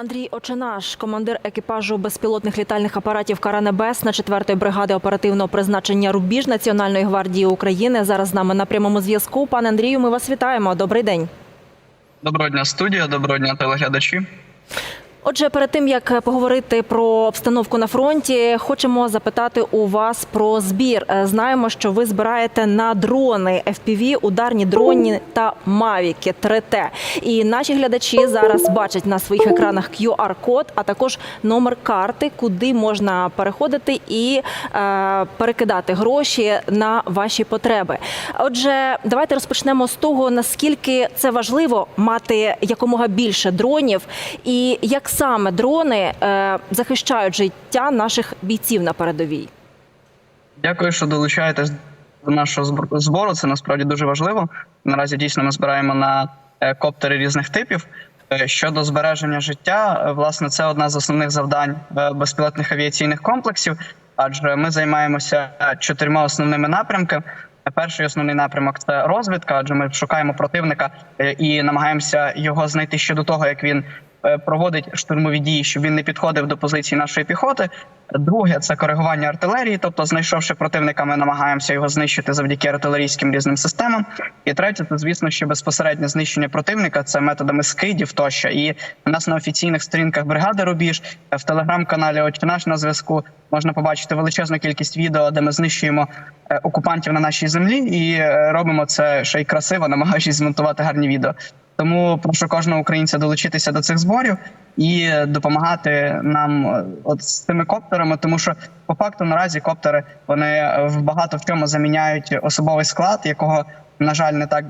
Андрій Очинаш, командир екіпажу безпілотних літальних апаратів Кара Небесна 4-ї бригади оперативного призначення Рубіж Національної гвардії України. Зараз з нами на прямому зв'язку. Пане Андрію, ми вас вітаємо. Добрий день. Доброго дня, студія, доброго дня, телеглядачі. Отже, перед тим як поговорити про обстановку на фронті, хочемо запитати у вас про збір. Е, Знаємо, що ви збираєте на дрони FPV, ударні дрони та мавіки 3T. І наші глядачі зараз бачать на своїх екранах QR-код, а також номер карти, куди можна переходити і е, перекидати гроші на ваші потреби. Отже, давайте розпочнемо з того, наскільки це важливо мати якомога більше дронів, і як саме дрони е, захищають життя наших бійців на передовій. Дякую, що долучаєтесь до нашого збору. Це насправді дуже важливо. Наразі дійсно ми збираємо на е, коптери різних типів. Е, Щодо збереження життя, власне, це одна з основних завдань безпілотних авіаційних комплексів, адже ми займаємося чотирма основними напрямками. Перший основний напрямок це розвідка, адже ми шукаємо противника і намагаємося його знайти ще до того, як він проводить штурмові дії, щоб він не підходив до позиції нашої піхоти. Друге це коригування артилерії, тобто, знайшовши противника, ми намагаємося його знищити завдяки артилерійським різним системам. І третє, це звісно, що безпосереднє знищення противника це методами скидів тощо. І у нас на офіційних сторінках бригади Рубіж е, в телеграм-каналі «Очі наш» на зв'язку можна побачити величезну кількість відео, де ми знищуємо е, окупантів на нашій землі, і е, робимо це ще й красиво, намагаючись змонтувати гарні відео. Тому прошу кожного українця долучитися до цих зборів і допомагати нам е, от з цими коптерами, тому що по факту наразі коптери вони е, в багато в чому заміняють особовий склад, якого на жаль не так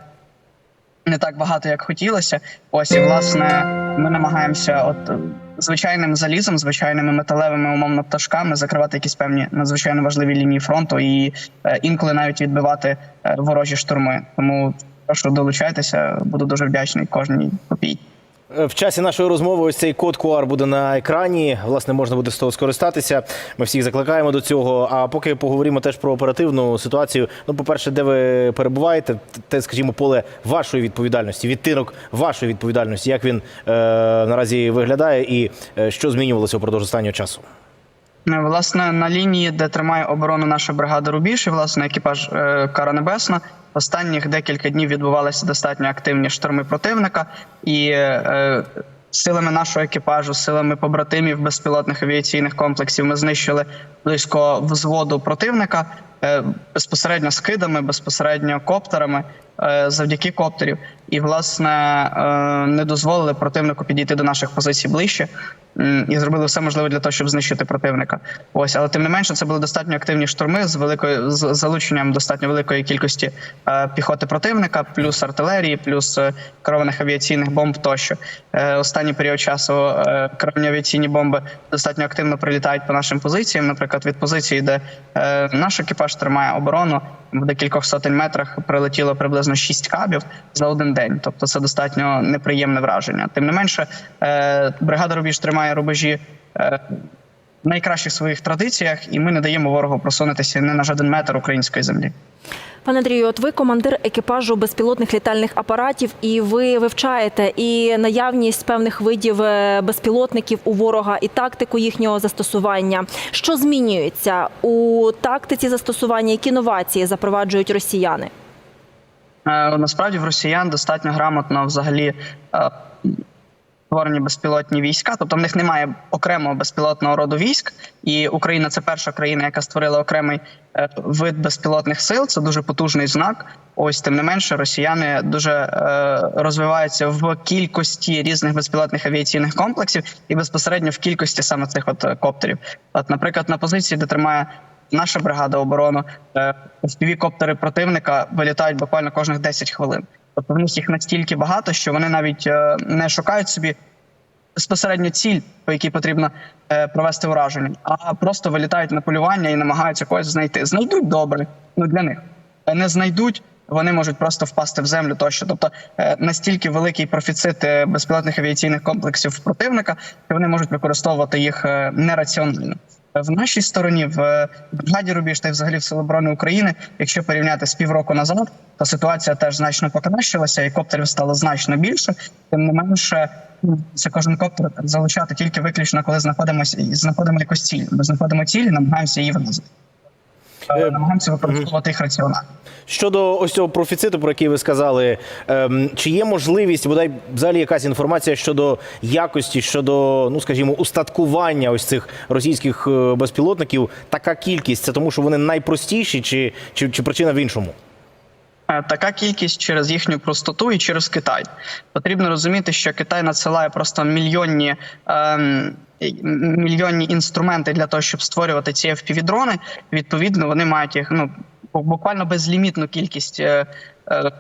не так багато, як хотілося. Ось і власне ми намагаємося, от е, звичайним залізом, звичайними металевими умовно пташками закривати якісь певні надзвичайно важливі лінії фронту і інколи навіть відбивати ворожі штурми. Тому прошу долучайтеся, буду дуже вдячний кожній копійці. Е, В часі нашої розмови ось цей код QR буде на екрані. Власне, можна буде з того скористатися. Ми всіх закликаємо до цього. А поки поговоримо теж про оперативну ситуацію. Ну, по-перше, де ви перебуваєте, те, скажімо, поле вашої відповідальності, відтинок вашої відповідальності, як він е, наразі виглядає і е, що змінювалося впродовж останнього часу. Ну, Власне, на лінії, де тримає оборону наша бригада Рубіж, і власне екіпаж е, Кара Небесна, останніх декілька днів відбувалися достатньо активні штурми противника, і е, силами нашого екіпажу, силами побратимів безпілотних авіаційних комплексів, ми знищили близько взводу противника е, безпосередньо скидами, безпосередньо коптерами, е, завдяки коптерів. І власне е, не дозволили противнику підійти до наших позицій ближче і зробили все можливе для того, щоб знищити противника. Ось, але тим не менше, це були достатньо активні штурми з великою з залученням достатньо великої кількості е, піхоти противника, плюс артилерії, плюс е, керованих авіаційних бомб тощо. Е, останній період часу е, керовані авіаційні бомби достатньо активно прилітають по нашим позиціям. Наприклад, від позиції, де е, наш екіпаж тримає оборону, в декількох сотень метрах прилетіло приблизно 6 кабів за один день. Тобто це достатньо неприємне враження. Тим не менше, е, бригада Рубіж тримає рубежі. е, В найкращих своїх традиціях, і ми не даємо ворогу просунутися не на жоден метр української землі. Пане Андрію, от ви командир екіпажу безпілотних літальних апаратів, і ви вивчаєте і наявність певних видів е, безпілотників у ворога, і тактику їхнього застосування. Що змінюється у тактиці застосування? Які новації запроваджують росіяни? Е, Насправді в росіян достатньо грамотно взагалі е, створені безпілотні війська, тобто в них немає окремого безпілотного роду військ, і Україна це перша країна, яка створила окремий е, вид безпілотних сил. Це дуже потужний знак. Ось тим не менше, росіяни дуже розвиваються в кількості різних безпілотних авіаційних комплексів і безпосередньо в кількості саме цих от коптерів. От, наприклад, на позиції, де тримає наша бригада оборони, е, fpv коптери противника вилітають буквально кожних 10 хвилин. Тобто в них їх настільки багато, що вони навіть е, не шукають собі безпосередньо ціль, по якій потрібно е, провести ураження, а просто вилітають на полювання і намагаються когось знайти. Знайдуть добре, ну для них не знайдуть. Вони можуть просто впасти в землю тощо. Тобто настільки великий профіцит безпілотних авіаційних комплексів противника, що вони можуть використовувати їх нераціонально. В нашій стороні, в бригаді Рубіж та й взагалі в Сил оборони України, якщо порівняти з півроку назад, то ситуація теж значно покращилася, і коптерів стало значно більше. Тим не менше, ну, це кожен коптер залучати тільки виключно, коли знаходимося знаходимо якусь ціль. Ми знаходимо ціль і намагаємося її вразити. Е, Намагаємося використовувати їх раціонально. Щодо ось цього профіциту, про який ви сказали, ем, чи є можливість, бодай взагалі якась інформація щодо якості, щодо, ну скажімо, устаткування ось цих російських е, безпілотників? Така кількість це тому, що вони найпростіші, чи, чи, чи причина в іншому? Е, Така кількість через їхню простоту і через Китай. Потрібно розуміти, що Китай надсилає просто мільйонні. Ем, Мільйонні інструменти для того, щоб створювати ці FPV-дрони. Відповідно, вони мають їх ну буквально безлімітну кількість е, е,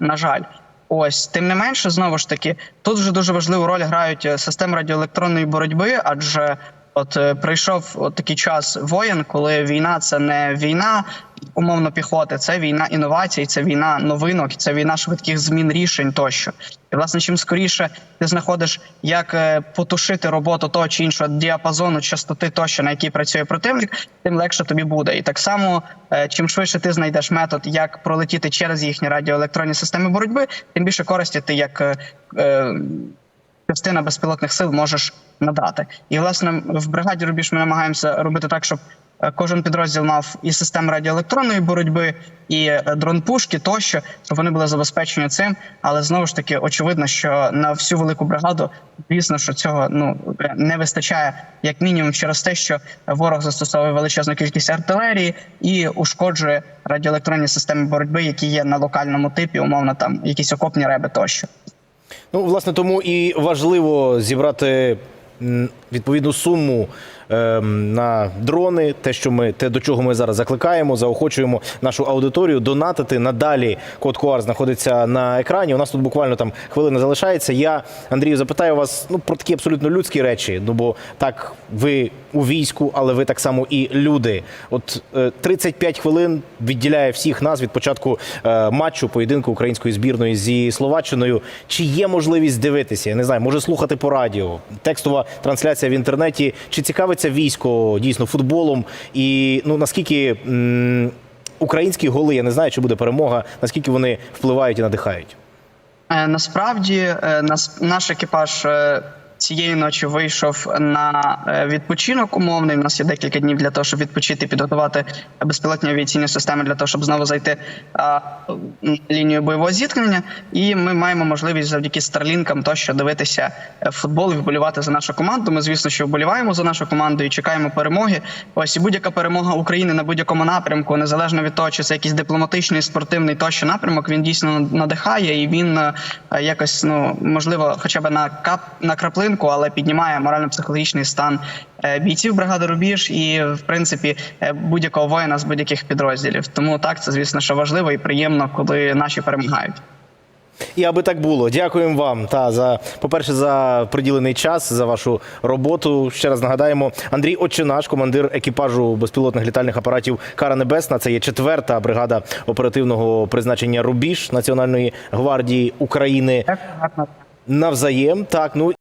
на жаль. Ось тим не менше, знову ж таки, тут вже дуже важливу роль грають е, системи радіоелектронної боротьби, адже от е, прийшов от такий час воєн, коли війна це не війна умовно піхоти, це війна інновацій, це війна новинок, це війна швидких змін рішень тощо. І власне, чим скоріше ти знаходиш, як е, потушити роботу того чи іншого діапазону частоти тощо, на якій працює противник, тим легше тобі буде. І так само, е, чим швидше ти знайдеш метод, як пролетіти через їхні радіоелектронні системи боротьби, тим більше користі ти як. е, частина безпілотних сил можеш надати. І власне в бригаді Рубіж ми намагаємося робити так, щоб е, кожен підрозділ мав і систему радіоелектронної боротьби, і е, дрон-пушки тощо, щоб вони були забезпечені цим. Але знову ж таки, очевидно, що на всю велику бригаду, звісно, що цього ну не вистачає, як мінімум, через те, що ворог застосовує величезну кількість артилерії і ушкоджує радіоелектронні системи боротьби, які є на локальному типі, умовно там якісь окопні реби тощо. Ну, власне, тому і важливо зібрати відповідну суму ем, на дрони, те, що ми те, до чого ми зараз закликаємо, заохочуємо нашу аудиторію донатити. Надалі код Куар знаходиться на екрані. У нас тут буквально там хвилина залишається. Я Андрію запитаю вас ну про такі абсолютно людські речі. Ну бо так ви у війську, але ви так само і люди. От е, 35 хвилин відділяє всіх нас від початку е, матчу поєдинку української збірної зі Словаччиною. Чи є можливість дивитися? Я не знаю, може слухати по радіо, текстова трансляція в інтернеті. Чи цікавиться військо дійсно футболом? І ну наскільки м, українські голи, я не знаю, чи буде перемога, наскільки вони впливають і надихають? Е, Насправді е, нас наш екіпаж е, цієї ночі вийшов на е, відпочинок умовний. У нас є декілька днів для того, щоб відпочити, підготувати безпілотні авіаційні системи для того, щоб знову зайти на лінію бойового зіткнення. І ми маємо можливість завдяки старлінкам тощо дивитися е, футбол і вболівати за нашу команду. Ми, звісно, що вболіваємо за нашу команду і чекаємо перемоги. Ось і будь-яка перемога України на будь-якому напрямку, незалежно від того, чи це якийсь дипломатичний, спортивний тощо напрямок, він дійсно надихає і він е, якось ну можливо, хоча б на кап на краплинку, але піднімає морально-психологічний стан е, бійців бригади Рубіж і, в принципі, е, будь-якого воїна з будь-яких підрозділів. Тому так це звісно, що важливо і приємно, коли наші перемагають. І аби так було, дякуємо вам та за по-перше, за приділений час, за вашу роботу. Ще раз нагадаємо, Андрій Отчинаш, командир екіпажу безпілотних літальних апаратів Кара Небесна. Це є четверта бригада оперативного призначення Рубіж Національної гвардії України. Навзаєм. Так, ну